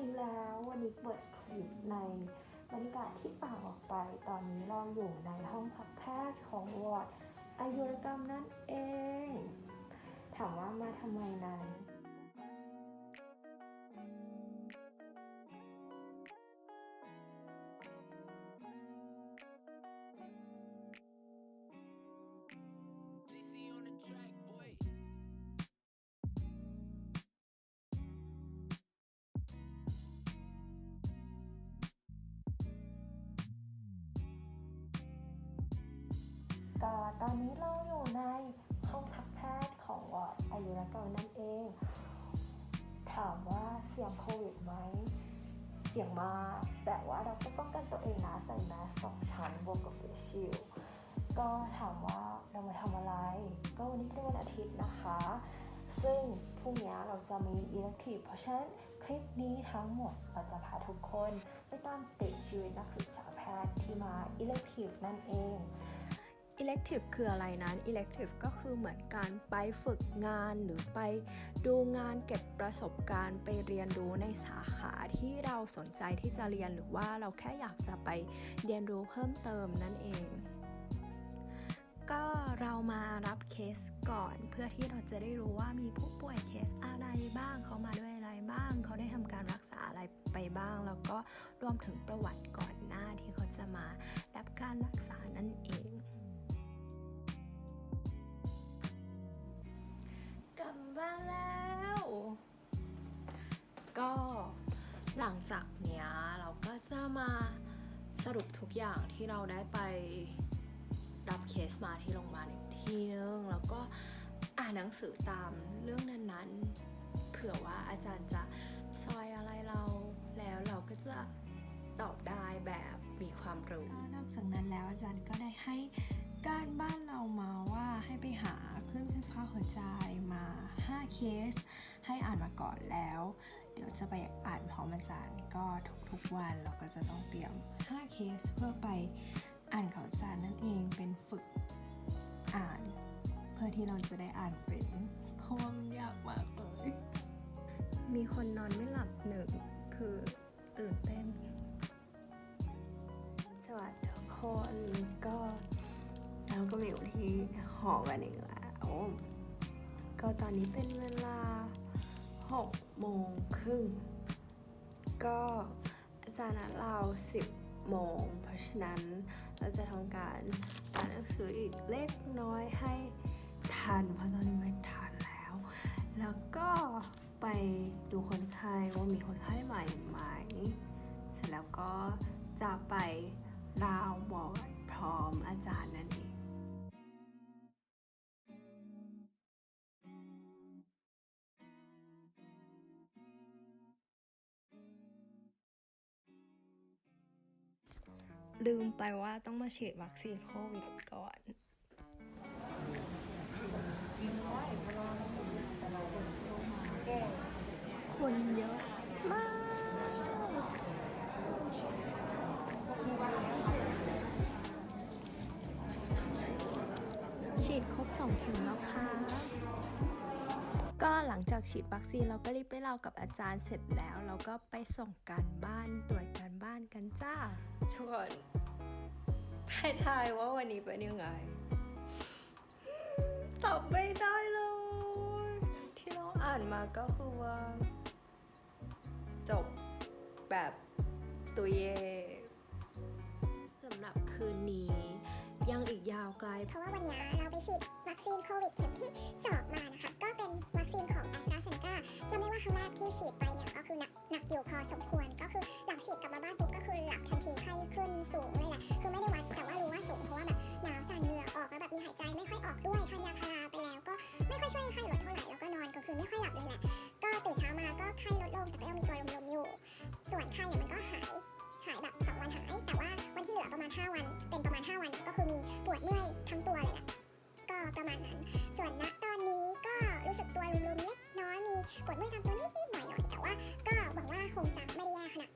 อีกแล้ววันนี้เปิดคลิปในบรรยากาศที่ต่างออกไป ตอนนี้เราอยู่ในห้องพักแพทย์ของวอร์ดอายุรกรรมนั่นเอง ถามว่ามาทำไมนั้น ก็ตอนนี้เราอยู่ในห้องพักแพทย์ของวอร์ดอายุรกรรมนั่นเอง ถามว่าเสี่ยงโควิดไหม เสี่ยงมาก แต่ว่าเราก็ป้องกันตัวเองนะใส่แมสสองชั้นบวกกับเฟสชิลก็ถามว่าเรามาทำอะไร ก็วันนี้เป็นวันอาทิตย์นะคะ ซึ่งพรุ่งนี้เราจะมีอิเล็กทีฟเพราะฉะนั้นคลิปนี้ทั้งหมดเราจะพาทุกคนไปตามสเตจชีวิตนักศึกษาแพทย์ที่มาอิเล็กทีฟนั่นเอง elective คืออะไรนั้น elective ก็คือเหมือนการไปฝึกงานหรือไปดูงานเก็บประสบการณ์ไปเรียนรู้ในสาขาที่เราสนใจที่จะเรียนหรือว่าเราแค่อยากจะไปเรียนรู้เพิ่มเติมนั่นเอง ก็เรามารับเคสก่อน เพื่อที่เราจะได้รู้ว่ามีผู้ป่วยเคสอะไรบ้างเขามาด้วยอะไรบ้าง เขาได้ทำการรักษาอะไรไปบ้าง แล้วก็รวมถึงประวัติก่อนหน้าที่เขาจะมารับการรักษานั่นเอง บ้านแล้ว ก็หลังจากเนี้ยเราก็จะมาสรุปทุกอย่างที่เราได้ไปรับเคสมาที่โรงพยาบาลอีกทีนึง แล้วก็อ่านหนังสือตามเรื่องนั้นๆ เผื่อว่าอาจารย์จะซอยอะไรเราแล้วเราก็จะตอบได้แบบมีความรู้นอกจากนั้นแล้วอาจารย์ก็ได้ให้ การบ้านเรามาว่าให้ไปหาคลื่นไฟฟ้าหัวใจมา 5 เคส ให้อ่านมาก่อนแล้ว เดี๋ยวจะไปอ่านพร้อมอาจารย์ก็ทุกๆวันเราก็จะต้องเตรียม 5 เคสเพื่อไปอ่านกับอาจารย์นั่นเองเป็นฝึกอ่าน เพื่อที่เราจะได้อ่านเป็นเพราะว่ามันยากมากเลย มีคนนอนไม่หลับหนึ่งคือตื่นเต้น สวัสดีทุกคนก็ เราก็มาอยู่ที่หอกันอีกแล้วก็ตอนนี้เป็นเวลา6โมงครึ่งก็อาจารย์นัดเรา 10 โมง เพราะฉะนั้นเราจะทำการอ่านหนังสืออีกเล็กน้อยให้ทัน เพราะตอนนี้ไม่ทันแล้ว แล้วก็ไปดูคนไข้ว่ามีคนไข้ใหม่ไหม เสร็จแล้วก็จะไปราวบอร์ดพร้อมอาจารย์นั่นเอง ลืมไปว่าต้องมาฉีดวัคซีนโควิดก่อนคนเยอะมากฉีดครบ2เข็มแล้วค่ะ ก็หลังจากฉีดวัคซีนเราก็รีบไปเล่ากับอาจารย์เสร็จแล้ว เราก็ไปส่งการบ้านตรวจการบ้านกันจ้า ทุกคนให้ทายว่าวันนี้เป็นยังไง ตอบไม่ได้เลย ที่เราอ่านมาก็คือว่า จบแบบตุยเย่สำหรับคืนนี้ ยังอีกยาวไกล เพราะว่าวันนี้เราไปฉีดวัคซีนโควิดเข็มที่2มานะคะ ก็เป็นวัคซีนของ a s t r a z เซ e c a จะไม่ว่าครั้งแรกที่ฉีดไปเนี่ยก็คือหนักหนักอยู่พอสมควร คือหลังฉีดกลับมาบ้านปุ๊บก็คือหลับทันทีไข้ขึ้นสูงเลยแหละคือไม่ได้วัดแต่ว่ารู้ว่าสูงเพราะว่าแบบหนาวสั่นเหงื่อออกแล้วแบบมีหายใจไม่ค่อยออกด้วยทานยาพาราไปแล้วก็ไม่ค่อยช่วยไข้ลดเท่าไหร่แล้วก็นอนกลางคืนไม่ค่อยหลับเลยแหละ ก็ตื่นเช้ามาก็ไข้ลดลงแต่ก็ยังมีตัวลมๆอยู่ ส่วนไข้เนี่ยมันก็หายหายแบบ2วันหายแต่ว่าวันที่เหลือประมาณ 5 วัน เป็นประมาณ 5 วันก็คือมีปวดเมื่อยทั้งตัวเลยแหละก็ประมาณนั้น ส่วนณตอนนี้ก็รู้สึกตัวรุมๆเล็กน้อยมีปวดเมื่อยตามตัวนิดๆหน่อยๆแต่ว่า ก็หวังว่าคงจะไม่ได้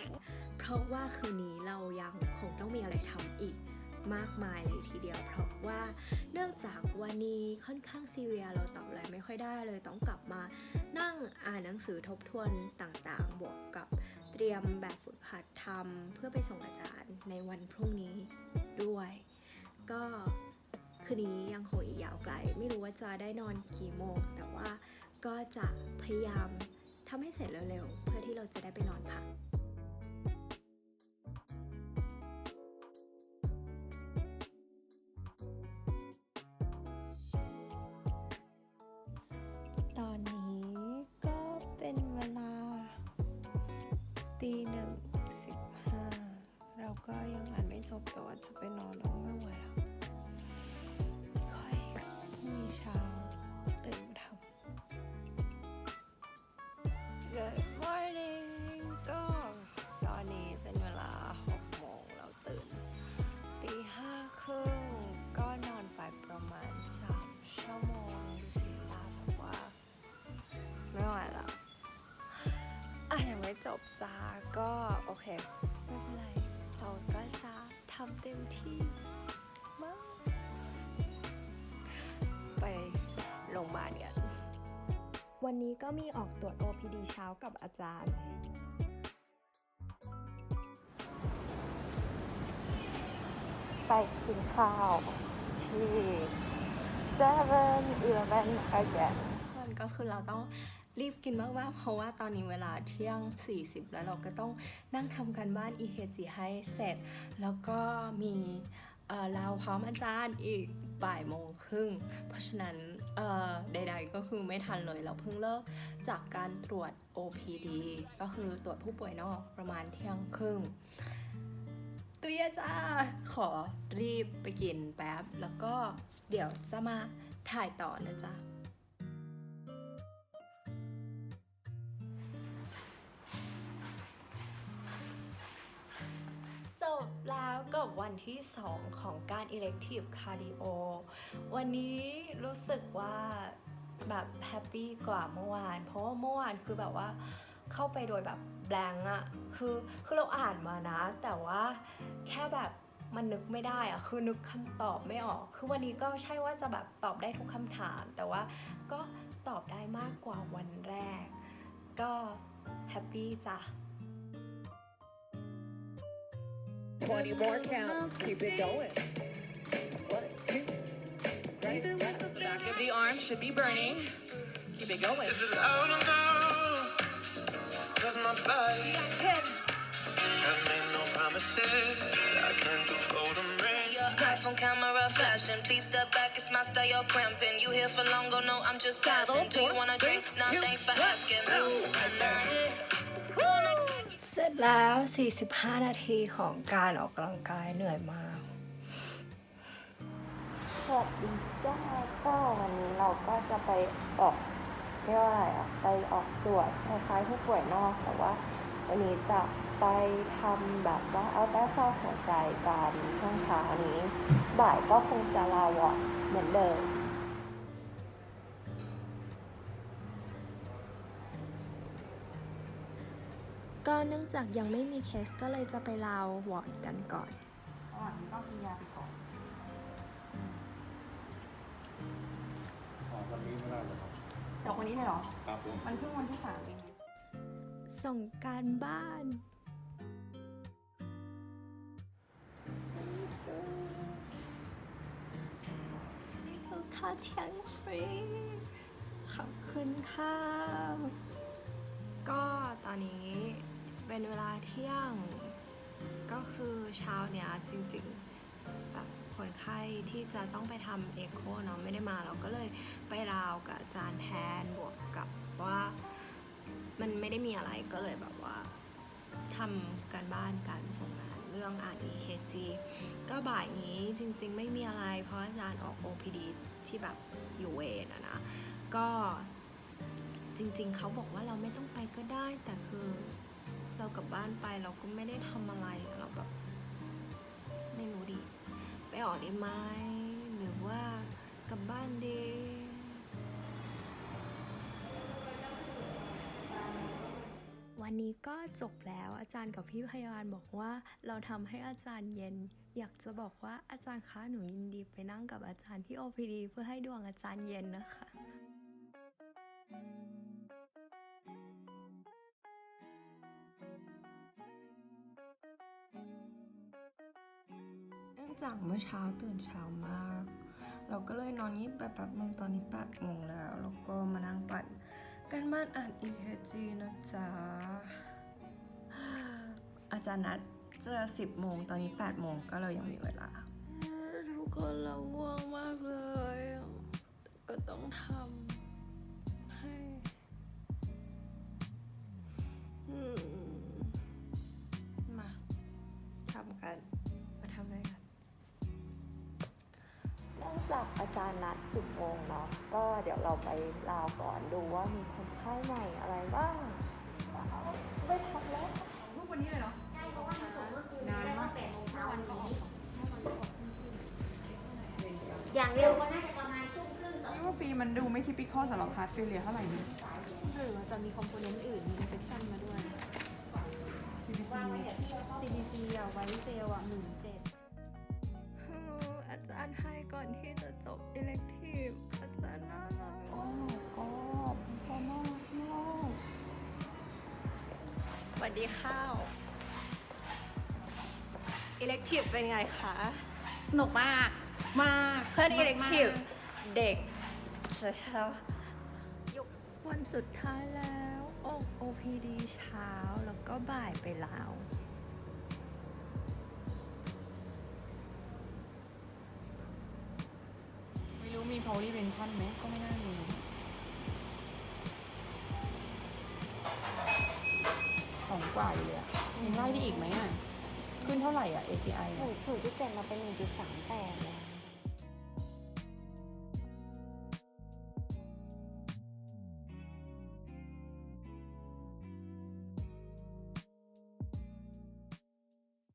นั้น เพราะว่าคืนนี้เรายังคงต้องมีอะไรทำอีกมากมายเลยทีเดียว เพราะว่าเนื่องจากวันนี้ค่อนข้างซีเรียสเราตอบอะไรไม่ค่อยได้เลยต้องกลับมานั่งอ่านหนังสือทบทวนต่างๆ บวกกับเตรียมรียมแบบฝึกหัดทำเพื่อไปส่งอาจารย์ในวันพรุ่งนี้ด้วย ก็คืนนี้ยังคงอีกยาวไกล ไม่รู้ว่าจะได้นอนกี่โมง แต่ว่าก็จะพยายามทำให้เสร็จเร็วๆ เพื่อที่เราจะได้ไปนอนพัก จบจ้าก็โอเคไม่เป็นไรเราก็จะทำเต็มที่มากไปโรงพยาบาลกันวันนี้ก็มีออกตรวจ OPD เช้ากับอาจารย์ไปกินข้าวที่7 Eleven again มันก็คือเราต้อง รีบกินมากๆ เพราะว่าตอนนี้เวลาเที่ยง 40 แล้วเราก็ต้องนั่งทำการบ้าน EKG ให้เสร็จ แล้วก็มีเราพร้อมอาจารย์อีกบ่ายโมงครึ่ง เพราะฉะนั้นใดๆก็คือไม่ทันเลย เราเพิ่งเลิกจากการตรวจ OPD ก็คือตรวจผู้ป่วยนอกประมาณเที่ยงครึ่งตุยจ้า ขอรีบไปกินแป๊บ แล้วก็เดี๋ยวจะมาถ่ายต่อนะจ๊ะ แล้วกับวันที่ 2 ของการ elective cardio วันนี้รู้สึกว่าแบบแฮปปี้กว่าเมื่อวาน เพราะว่าเมื่อวานคือแบบว่าเข้าไปโดยแบบแบงอะคือคือเราอ่านมานะ แต่ว่าแค่แบบมันนึกไม่ได้อะคือนึกคำตอบไม่ออก คือวันนี้ก็ใช่ว่าจะแบบตอบได้ทุกคำถาม แต่ว่าก็ตอบได้มากกว่าวันแรก ก็แฮปปี้จ้ะ 20 more counts. Keep it going. One, two, right. The back of the arm should be burning. Keep it going. Is it out and down? Cause my body has made no promises. I can't do golden rings. iPhone camera flashing. Please step back, it's my style, you're cramping. You here for long, go no, I'm just passing. Do you wanna drink? Nah, thanks for asking. Wanna เสร็จแล้ว 45 นาทีของการออกกำลังกายเหนื่อยมากสวัสดีจ้าก็วันนี้เราก็จะไปออกเรียกว่าอะไรอะไปออกตรวจคล้ายๆผู้ป่วยนอกแต่ว่า วันนี้จะไปทำแบบว่าเอาแต้าซาวด์หัวใจกันช่วงเช้านี้ บ่ายก็คงจะลาวอดเหมือนเดิม ก็เนื่องจากยังไม่มีเคสก็เลยจะไปลาววอร์ดกันก่อนก่อนต้องกินยาไปก่อน อ๋อวันนี้ไม่ได้เลยครับเดี๋ยววันนี้เลยเหรอ ครับผม มันเพิ่งวันที่สามเอง ส่งการบ้าน นี่คือข้าวเที่ยงฟรี ขอบคุณค่ะ ก็ตอนนี้ เป็นเวลาเที่ยง ก็คือเช้าเนี้ยจริงๆแบบคนไข้ที่จะต้องไปทำเอ็กโคเนาะไม่ได้มาเราก็เลยไปราวกับอาจารย์แทนบวกกับว่ามันไม่ได้มีอะไรก็เลยแบบว่าทำการบ้านการส่งงานเรื่องอ่าน EKG ก็บ่ายนี้จริงๆ ไม่มีอะไร เพราะอาจารย์ออก OPD ที่แบบอยู่เวรอะนะ ก็จริงๆ เขาบอกว่าเราไม่ต้องไปก็ได้แต่คือ เรากลับบ้านไปเราก็ไม่ได้ทำอะไรเราแบบไม่รู้ดิไปออกได้ไหมหรือว่ากลับบ้านดีวันนี้ก็จบแล้วอาจารย์กับพี่พยาบาลบอกว่าเราทำให้อาจารย์เย็น อยากจะบอกว่าอาจารย์คะหนูยินดีไปนั่งกับอาจารย์ที่ OPD เพื่อให้ดวงอาจารย์เย็นนะคะ จากเมื่อเช้าตื่นเช้ามาก เราก็เลยนอนงีบไปแป๊บนึงตอนนี้8โมงแล้ว แล้วก็มานั่งปั่นกันบ้านอ่าน EKG นะจ๊ะ อาจารย์นัดเจอ10โมงตอนนี้8โมงก็เลยยังมีเวลา ทุกคนเราง่วงมากเลย ก็ต้องทำให้มาทำกัน มาทำอะไรกัน จากอาจารย์นัด10โมงเนาะก็เดี๋ยวเราไปลาวก่อนดูว่ามีคนไข้ใหม่อะไรบ้างไม่ทำแล้วอย่างเร็วก็น่าจะประมาณชั่วครึ่งสองนี่ว่าฟรีมันดูไม่ทิปิคอลสำหรับฮาร์ดเฟลเลียเท่าไหร่นี่หรือว่าจะมีคอมโพเนนต์อื่นมีอินเฟคชันมาด้วย CBC CDC อะไวเซลอะหมื่นเจ็ดอาจารย์ให้ ก่อนที่จะจบ elective อาจารย์น่ารักโอ้ก็พอมากมากสวัสดีข้าว elective เป็นไงคะ สนุกมาก มากเพื่อนมาก elective เด็กเสร็จแล้วยุควันสุดท้ายแล้วออก OPD เช้าแล้วก็บ่ายไปแล้ว เขารีเวนชั่นไหมก็ไม่น่ามีสองกว่าอยู่เลยอะยังไล่ได้อีกไหมอะขึ้นเท่าไหร่อะ API ศูนย์จุดเจ็ดมาเป็นหนึ่งจุดสามแปดเลย